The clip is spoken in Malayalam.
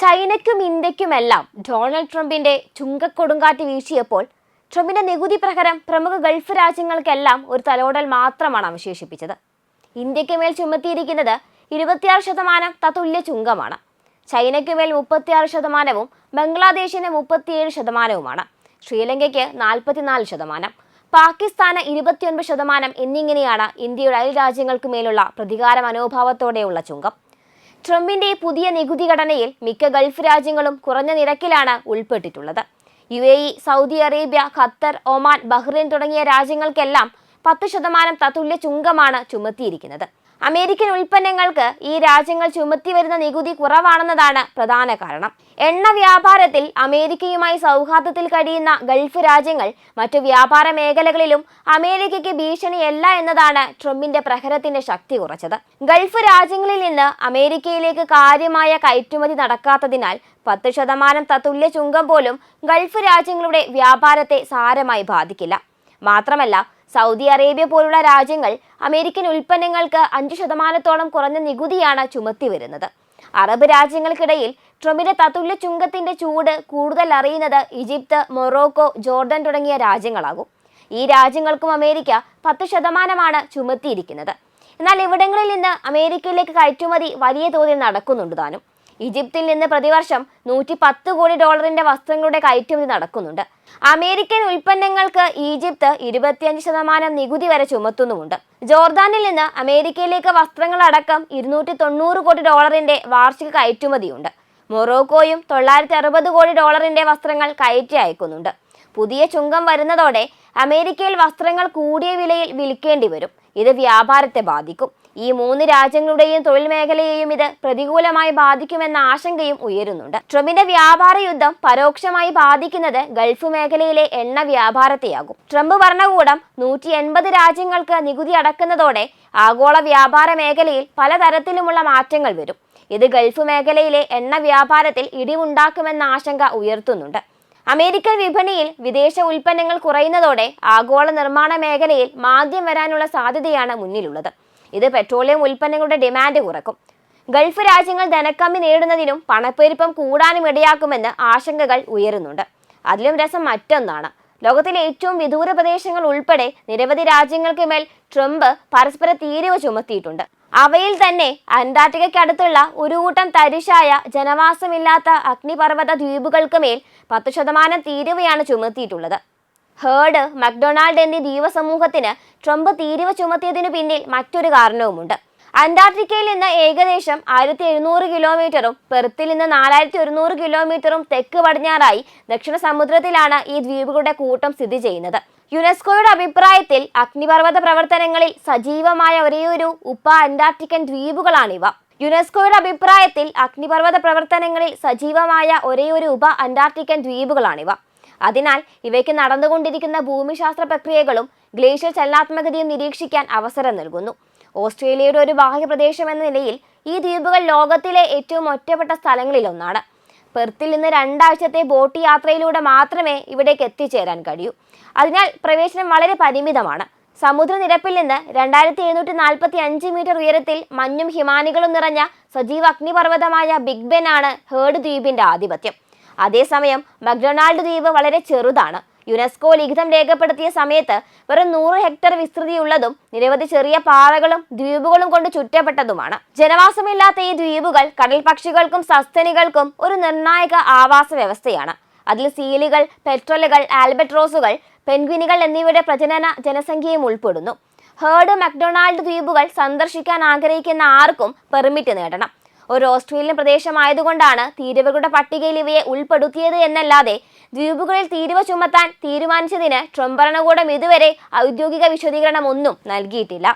ചൈനയ്ക്കും ഇന്ത്യക്കുമെല്ലാം ഡൊണാൾഡ് ട്രംപിന്റെ ചുങ്കക്കൊടുങ്കാറ്റ് വീശിയപ്പോൾ ട്രംപിന്റെ നികുതി പ്രകാരം പ്രമുഖ ഗൾഫ് രാജ്യങ്ങൾക്കെല്ലാം ഒരു തലോടൽ മാത്രമാണ് അവശേഷിപ്പിച്ചത്. ഇന്ത്യയ്ക്ക് മേൽ ചുമത്തിയിരിക്കുന്നത് ഇരുപത്തിയാറ് ശതമാനം തത്തുല്യ ചുങ്കമാണ്. ചൈനയ്ക്ക് മേൽ മുപ്പത്തിയാറ് ശതമാനവും ബംഗ്ലാദേശിന് മുപ്പത്തിയേഴ് ശതമാനവുമാണ്. ശ്രീലങ്കയ്ക്ക് നാൽപ്പത്തിനാല് ശതമാനം പാകിസ്ഥാന് ഇരുപത്തിയൊൻപത് ശതമാനം എന്നിങ്ങനെയാണ് ഇന്ത്യയുടെ അയൽ രാജ്യങ്ങൾക്ക് മേലുള്ള പ്രതികാര മനോഭാവത്തോടെയുള്ള ചുങ്കം. ട്രംപിന്റെ പുതിയ നികുതി ഘടനയിൽ മിക്ക ഗൾഫ് രാജ്യങ്ങളും കുറഞ്ഞ നിരക്കിലാണ് ഉൾപ്പെട്ടിട്ടുള്ളത്. U A E Saudi Arabia Qatar Oman Bahrain തുടങ്ങിയ രാജ്യങ്ങൾക്കെല്ലാം പത്ത് ശതമാനം തത്തുല്യ ചുങ്കമാണ് ചുമത്തിയിരിക്കുന്നത്. അമേരിക്കൻ ഉൽപ്പന്നങ്ങൾക്ക് ഈ രാജ്യങ്ങൾ ചുമത്തി വരുന്ന നികുതി കുറവാണെന്നതാണ് പ്രധാന കാരണം. എണ്ണ വ്യാപാരത്തിൽ അമേരിക്കയുമായി സൗഹാർദ്ദത്തിൽ കഴിയുന്ന ഗൾഫ് രാജ്യങ്ങൾ മറ്റു വ്യാപാര മേഖലകളിലും അമേരിക്കയ്ക്ക് ഭീഷണിയല്ല എന്നതാണ് ട്രംപിന്റെ പ്രഹരത്തിന്റെ ശക്തി കുറച്ചത്. ഗൾഫ് രാജ്യങ്ങളിൽ നിന്ന് അമേരിക്കയിലേക്ക് കാര്യമായ കയറ്റുമതി നടക്കാത്തതിനാൽ പത്ത് ശതമാനം തത്തുല്യ ചുങ്കം പോലും ഗൾഫ് രാജ്യങ്ങളുടെ വ്യാപാരത്തെ സാരമായി ബാധിക്കില്ല. മാത്രമല്ല സൗദി അറേബ്യ പോലുള്ള രാജ്യങ്ങൾ അമേരിക്കൻ ഉൽപ്പന്നങ്ങൾക്ക് അഞ്ച് ശതമാനത്തോളം കുറഞ്ഞ നികുതിയാണ് ചുമത്തി വരുന്നത്. അറബ് രാജ്യങ്ങൾക്കിടയിൽ ട്രംപിന്റെ തത്തുല്യ ചുങ്കത്തിന്റെ ചൂട് കൂടുതൽ അറിയുന്നത് ഈജിപ്ത് മൊറോക്കോ ജോർഡൻ തുടങ്ങിയ രാജ്യങ്ങളാകും. ഈ രാജ്യങ്ങൾക്കും അമേരിക്ക പത്ത് ശതമാനമാണ് ചുമത്തിയിരിക്കുന്നത്. എന്നാൽ ഇവിടങ്ങളിൽ നിന്ന് അമേരിക്കയിലേക്ക് കയറ്റുമതി വലിയ തോതിൽ നടക്കുന്നുണ്ട് താനും. ഈജിപ്തിൽ നിന്ന് പ്രതിവർഷം നൂറ്റി പത്ത് കോടി ഡോളറിന്റെ വസ്ത്രങ്ങളുടെ കയറ്റുമതി നടക്കുന്നുണ്ട്. അമേരിക്കൻ ഉൽപ്പന്നങ്ങൾക്ക് ഈജിപ്ത് ഇരുപത്തിയഞ്ച് ശതമാനം നികുതി വരെ ചുമത്തുന്നുമുണ്ട്. ജോർദാനിൽ നിന്ന് അമേരിക്കയിലേക്ക് വസ്ത്രങ്ങളടക്കം ഇരുന്നൂറ്റി തൊണ്ണൂറ് കോടി ഡോളറിന്റെ വാർഷിക കയറ്റുമതിയുണ്ട്. മൊറോക്കോയും തൊള്ളായിരത്തി അറുപത് കോടി ഡോളറിന്റെ വസ്ത്രങ്ങൾ കയറ്റി അയക്കുന്നുണ്ട്. പുതിയ ചുങ്കം വരുന്നതോടെ അമേരിക്കയിൽ വസ്ത്രങ്ങൾ കൂടിയ വിലയിൽ വിൽക്കേണ്ടി വരും. ഇത് വ്യാപാരത്തെ ബാധിക്കും. ഈ മൂന്ന് രാജ്യങ്ങളുടെയും തൊഴിൽ മേഖലയെയും ഇത് പ്രതികൂലമായി ബാധിക്കുമെന്ന ആശങ്കയും ഉയരുന്നുണ്ട്. ട്രംപിന്റെ വ്യാപാര യുദ്ധം പരോക്ഷമായി ബാധിക്കുന്നത് ഗൾഫ് മേഖലയിലെ എണ്ണ വ്യാപാരത്തെയാകും. ട്രംപ് ഭരണകൂടം നൂറ്റി എൺപത് രാജ്യങ്ങൾക്ക് നികുതി അടക്കുന്നതോടെ ആഗോള വ്യാപാര മേഖലയിൽ പലതരത്തിലുമുള്ള മാറ്റങ്ങൾ വരും. ഇത് ഗൾഫ് മേഖലയിലെ എണ്ണ വ്യാപാരത്തിൽ ഇടിവുണ്ടാക്കുമെന്ന ആശങ്ക ഉയർത്തുന്നുണ്ട്. അമേരിക്കൻ വിപണിയിൽ വിദേശ ഉൽപ്പന്നങ്ങൾ കുറയുന്നതോടെ ആഗോള നിർമ്മാണ മേഖലയിൽ മാന്ദ്യം വരാനുള്ള സാധ്യതയാണ് മുന്നിലുള്ളത്. ഇത് പെട്രോളിയം ഉൽപ്പന്നങ്ങളുടെ ഡിമാൻഡ് കുറക്കും. ഗൾഫ് രാജ്യങ്ങൾ ധനക്കമ്മി നേടുന്നതിനും പണപ്പെരുപ്പം കൂടാനും ഇടയാക്കുമെന്ന് ആശങ്കകൾ ഉയരുന്നുണ്ട്. അതിലും രസം മറ്റൊന്നാണ്. ലോകത്തിലെ ഏറ്റവും വിദൂര പ്രദേശങ്ങൾ ഉൾപ്പെടെ നിരവധി രാജ്യങ്ങൾക്ക് മേൽ ട്രംപ് പരസ്പര തീരുവ ചുമത്തിയിട്ടുണ്ട്. അവയിൽ തന്നെ അന്റാർട്ടിക്കടുത്തുള്ള ഒരു കൂട്ടം തരിശായ ജനവാസമില്ലാത്ത അഗ്നിപർവത ദ്വീപുകൾക്ക് മേൽ പത്ത് ശതമാനം തീരുവയാണ് ചുമത്തിയിട്ടുള്ളത്. ഹേർഡ് മക്ഡൊണാൾഡ് എന്നീ ദ്വീപസമൂഹത്തിന് ട്രംപ് തീരുവ ചുമത്തിയതിനു പിന്നിൽ മറ്റൊരു കാരണവുമുണ്ട്. അന്റാർട്ടിക്കയിൽ നിന്ന് ഏകദേശം ആയിരത്തി എഴുന്നൂറ് കിലോമീറ്ററും പെർത്തിൽ നിന്ന് നാലായിരത്തി ഒരുന്നൂറ് കിലോമീറ്ററും തെക്ക് പടിഞ്ഞാറായി ദക്ഷിണ സമുദ്രത്തിലാണ് ഈ ദ്വീപുകളുടെ കൂട്ടം സ്ഥിതി ചെയ്യുന്നത്. യുനെസ്കോയുടെ അഭിപ്രായത്തിൽ അഗ്നിപർവത പ്രവർത്തനങ്ങളിൽ സജീവമായ ഒരേയൊരു ഉപ്പ അന്റാർട്ടിക്കൻ ദ്വീപുകളാണിവ. യുനെസ്കോയുടെ അഭിപ്രായത്തിൽ അഗ്നിപർവത പ്രവർത്തനങ്ങളിൽ സജീവമായ ഒരേയൊരു ഉപ അന്റാർട്ടിക്കൻ ദ്വീപുകളാണിവ. അതിനാൽ ഇവയ്ക്ക് നടന്നുകൊണ്ടിരിക്കുന്ന ഭൂമിശാസ്ത്ര പ്രക്രിയകളും ഗ്ലേഷ്യർ ചലനാത്മകതയും നിരീക്ഷിക്കാൻ അവസരം നൽകുന്നു. ഓസ്ട്രേലിയയുടെ ഒരു ബാഹ്യ പ്രദേശം എന്ന നിലയിൽ ഈ ദ്വീപുകൾ ലോകത്തിലെ ഏറ്റവും ഒറ്റപ്പെട്ട സ്ഥലങ്ങളിലൊന്നാണ്. പെർത്തിൽ നിന്ന് രണ്ടാഴ്ചത്തെ ബോട്ട് യാത്രയിലൂടെ മാത്രമേ ഇവിടേക്ക് എത്തിച്ചേരാൻ കഴിയൂ. അതിനാൽ പ്രവേശനം വളരെ പരിമിതമാണ്. സമുദ്രനിരപ്പിൽ നിന്ന് രണ്ടായിരത്തി എഴുന്നൂറ്റി നാൽപ്പത്തി അഞ്ച് മീറ്റർ ഉയരത്തിൽ മഞ്ഞും ഹിമാനികളും നിറഞ്ഞ സജീവ അഗ്നിപർവതമായ ബിഗ് ബെൻ ആണ് ഹേർഡ് ദ്വീപിന്റെ ആധിപത്യം. അതേസമയം മക്ഡൊണാൾഡ് ദ്വീപ് വളരെ ചെറുതാണ്. യുനെസ്കോ ലിഖിതം രേഖപ്പെടുത്തിയ സമയത്ത് വെറും നൂറ് ഹെക്ടർ വിസ്തൃതിയുള്ളതും നിരവധി ചെറിയ പാറകളും ദ്വീപുകളും കൊണ്ട് ചുറ്റപ്പെട്ടതുമാണ്. ജനവാസമില്ലാത്ത ഈ ദ്വീപുകൾ കടൽ പക്ഷികൾക്കും സസ്തനികൾക്കും ഒരു നിർണായക ആവാസ വ്യവസ്ഥയാണ് അതിൽ സീലുകൾ പെട്രോലുകൾ ആൽബട്രോസുകൾ പെൻഗ്വിനുകൾ എന്നിവയുടെ പ്രജനന ജനസംഖ്യയും ഉൾപ്പെടുന്നു. ഹേർഡ് മക്ഡൊണാൾഡ് ദ്വീപുകൾ സന്ദർശിക്കാൻ ആഗ്രഹിക്കുന്ന ആർക്കും പെർമിറ്റ് നേടണം. ഒരു ഓസ്ട്രേലിയൻ പ്രദേശമായതുകൊണ്ടാണ് തീരുവകളുടെ പട്ടികയിൽ ഇവയെ ഉൾപ്പെടുത്തിയത് എന്നല്ലാതെ ദ്വീപുകളിൽ തീരുവ ചുമത്താൻ തീരുമാനിച്ചതിന് ട്രംപ് ഭരണകൂടം ഇതുവരെ ഔദ്യോഗിക വിശദീകരണമൊന്നും നൽകിയിട്ടില്ല.